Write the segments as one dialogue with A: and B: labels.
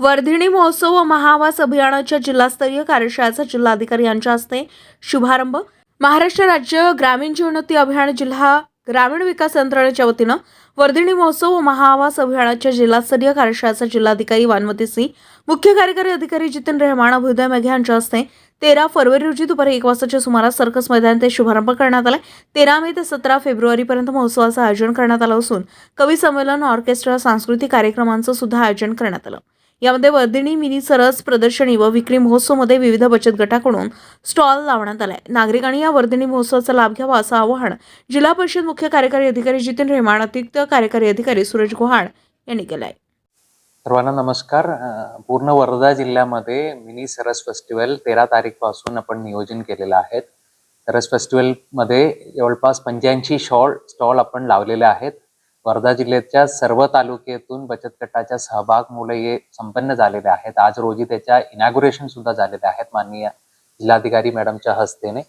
A: वर्धिणी महोत्सव व महावास अभियानाच्या जिल्हास्तरीय कार्यशाळेचा जिल्हाधिकारी यांच्या हस्ते शुभारंभ. महाराष्ट्र राज्य ग्रामीण जीवनोत्ती अभियान जिल्हा ग्रामीण विकास यंत्रणेच्या वतीनं वर्धिणी महोत्सव व महाआवास अभियानाच्या जिल्हास्तरीय कार्यशाळेचा जिल्हाधिकारी वानमती सिंह मुख्य कार्यकारी अधिकारी जितेन रेहमान अभ्युदय मेघे यांच्या हस्ते तेरा फरवरी रोजी दुपारी एक वाजताच्या सुमारास सर्कस मैदान ते शुभारंभ करण्यात आला. तेरा मे ते सतरा फेब्रुवारीपर्यंत महोत्सवाचं आयोजन करण्यात आलं असून कवी संमेलन ऑर्केस्ट्रा सांस्कृतिक कार्यक्रमांचं सुद्धा आयोजन करण्यात आलं. यामध्ये वर्धिणी मिनी सरस प्रदर्शनी व विक्री महोत्सवमध्ये विविध बचत गटाकडून स्टॉल लावण्यात आलाय. नागरिकांनी या वर्धिनी महोत्सवाचा लाभ घ्यावा असं आवाहन जिल्हा परिषद मुख्य कार्यकारी अधिकारी जितेन रेहमान अतिरिक्त कार्यकारी अधिकारी सुरेश गोहाड यांनी केलं आहे
B: सर्वांना नमस्कार. पूर्ण वर्धा जिल्ह्यामध्ये मिनी सरस फेस्टिवल तेरा तारीखपासून आपण नियोजन केलेलं आहे सरस फेस्टिवलमध्ये जवळपास पंच्याऐंशी शॉल स्टॉल आपण लावलेले आहेत. वर्धा जिल्ह्याच्या सर्व तालुक्यातून बचत गटाच्या सहभाग मुले हे संपन्न झालेले आहेत. आज रोजी त्याच्या इनॅग्युरेशन सुद्धा झालेले आहेत माननीय जिल्हाधिकारी मॅडमच्या हस्तेने.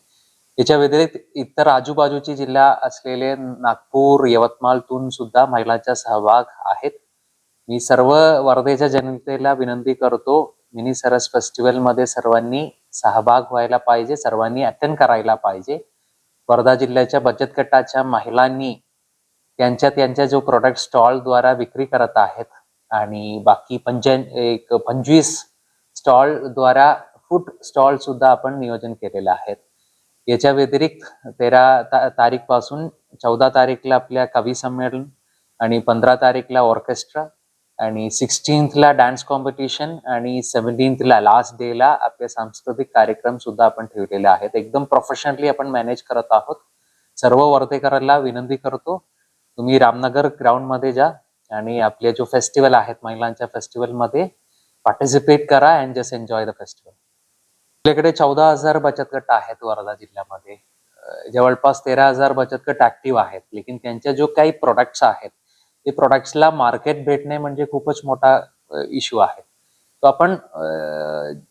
B: याच्या व्यतिरिक्त इतर आजूबाजूचे जिल्हा असलेले नागपूर यवतमाळतून सुद्धा महिलांचा सहभाग आहेत. मी सर्व वर्धेच्या जनतेला विनंती करतो मिनी सरस फेस्टिवलमध्ये सर्वांनी सहभाग व्हायला पाहिजे सर्वांनी अटेंड करायला पाहिजे. वर्धा जिल्ह्याच्या बचत गटाच्या महिलांनी त्यांच्या त्यांच्या जो प्रोडक्ट स्टॉल द्वारा विक्री करत आहेत आणि बाकी पंच्या एक पंचवीस स्टॉल द्वारा फूड स्टॉल सुद्धा आपण नियोजन केलेलं आहे. याच्या व्यतिरिक्त तेरा ता तारीखपासून चौदा तारीखला आपल्या कवी संमेलन आणि पंधरा तारीखला ऑर्केस्ट्रा आणि सिक्स्टीन्थला डान्स कॉम्पिटिशन आणि सेव्हन्टीन्थला लास्ट डेला आपले सांस्कृतिक कार्यक्रम सुद्धा आपण ठेवलेले आहेत. एकदम प्रोफेशनली आपण मॅनेज करत आहोत. सर्व वर्धेकरांना विनंती करतो तुम्ही रामनगर ग्राउंडमध्ये जा आणि आपले जो फेस्टिवल आहेत महिलांच्या फेस्टिवलमध्ये पार्टिसिपेट करा and just enjoy the festival आपल्याकडे चौदा हजार बचत गट आहेत वर्धा जिल्ह्यामध्ये. जवळपास तेरा हजार बचत गट ऍक्टिव्ह आहेत. लेकिन त्यांच्या जो काही प्रोडक्ट्स आहेत ते प्रोडक्ट्सला मार्केट भेटणे म्हणजे खूपच मोठा इश्यू आहे. तो आपण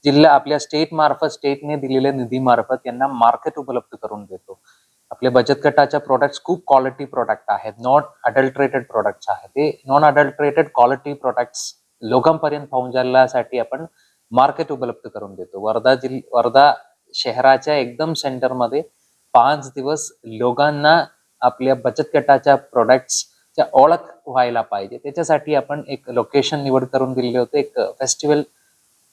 B: जिल्हा आपल्या स्टेट मार्फत स्टेटने दिलेल्या निधी मार्फत यांना मार्केट उपलब्ध करून देतो. आपले बचत गटाच्या प्रोडक्ट्स खूप क्वालिटी प्रोडक्ट आहेत. नॉट अडल्ट्रेटेड प्रोडक्ट्स आहेत ते. नॉन अडल्ट्रेटेड क्वालिटी प्रोडक्ट्स लोकांपर्यंत पोहोचण्यासाठी आपण मार्केट उपलब्ध करून देतो. वर्धा जिल वर्धा शहराच्या एकदम सेंटरमध्ये पाच दिवस लोकांना आपल्या बचत गटाच्या प्रोडक्ट्सच्या ओळख व्हायला पाहिजे. त्याच्यासाठी आपण एक लोकेशन निवड करून दिलेले होते. एक फेस्टिवल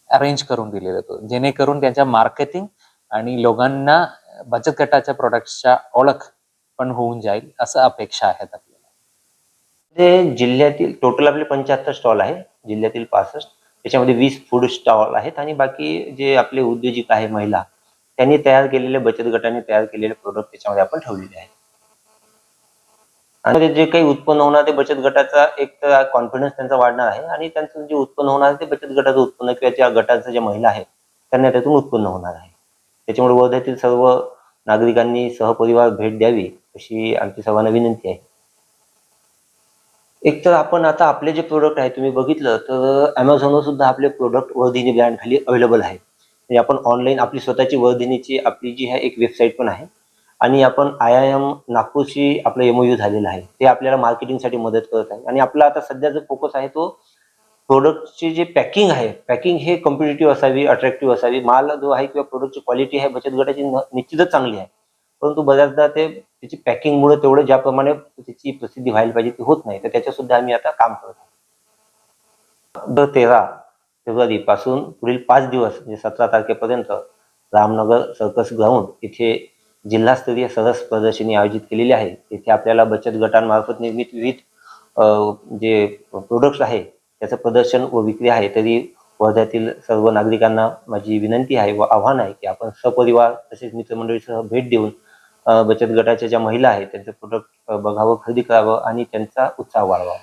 B: अरेंज करून दिलेलं होतं. जेणेकरून त्यांच्या मार्केटिंग आणि लोकांना बचत गटाच्या प्रोडक्टच्या ओळख पण होऊन जाईल असं अपेक्षा आहेत आपल्याला.
C: ते जिल्ह्यातील टोटल आपले पंच्याहत्तर स्टॉल आहे जिल्ह्यातील पासष्ट. त्याच्यामध्ये वीस फूड स्टॉल आहेत आणि बाकी जे आपले उद्योजक आहे महिला त्यांनी तयार केलेले बचत गटाने तयार केलेले प्रोडक्ट त्याच्यामध्ये आपण ठेवलेले आहेत. आणि जे काही उत्पन्न होणार ते बचत गटाचा एक तर कॉन्फिडन्स त्यांचा वाढणार आहे आणि त्यांचं जे उत्पन्न होणार ते बचत गटाचं उत्पन्न किंवा त्या गटाचं ज्या महिला आहेत त्यांना त्यातून उत्पन्न होणार आहे. त्याच्यामुळे वर्ध्यातील सर्व नागरिकांनी सहपरिवार भेट द्यावी अशी आमची सर्वांना विनंती आहे. एक तर आपण आता आपले जे प्रोडक्ट आहे तुम्ही बघितलं तर अमेझॉनवर सुद्धा आपले प्रोडक्ट वर्धिनी ब्रँड खाली अवेलेबल आहे. म्हणजे आपण ऑनलाईन आपली स्वतःची वर्धिनीची आपली जी आहे एक वेबसाईट पण आहे. आणि आपण आय आय एम नागपूरशी आपलं एमओयू झालेलं आहे. ते आपल्याला मार्केटिंगसाठी मदत करत आहे. आणि आपला आता सध्या जो फोकस आहे तो प्रोडक्टची जे पॅकिंग आहे पॅकिंग हे कॉम्पिटेटिव्ह असावी अट्रॅक्टिव्ह असावी. माल जो आहे किंवा प्रोडक्टची क्वालिटी आहे बचत गटाची न- निश्चितच चांगली आहे. परंतु बऱ्याचदा ते त्याची पॅकिंगमुळे तेवढं ज्याप्रमाणे त्याची प्रसिद्धी व्हायला पाहिजे ती होत नाही. तर त्याच्या सुद्धा आम्ही आता काम करत आहोत. दर तेरा फेब्रुवारी पासून पुढील पाच दिवस म्हणजे सतरा तारखेपर्यंत रामनगर सर्कस ग्राउंड इथे जिल्हास्तरीय सरस प्रदर्शनी आयोजित केलेली आहे. तिथे आपल्याला बचत गटांमार्फत निर्मित विविध जे प्रोडक्ट्स आहे त्याचं प्रदर्शन व विक्री आहे तरी वर्ध्यातील सर्व नागरिकांना माझी विनंती आहे व आव्हान आहे की आपण सपरिवार तसेच मित्रमंडळीसह भेट देऊन बचत गटाच्या ज्या महिला आहेत त्यांचं प्रोडक्ट बघावं खरेदी करावं आणि त्यांचा उत्साह वाढवावा.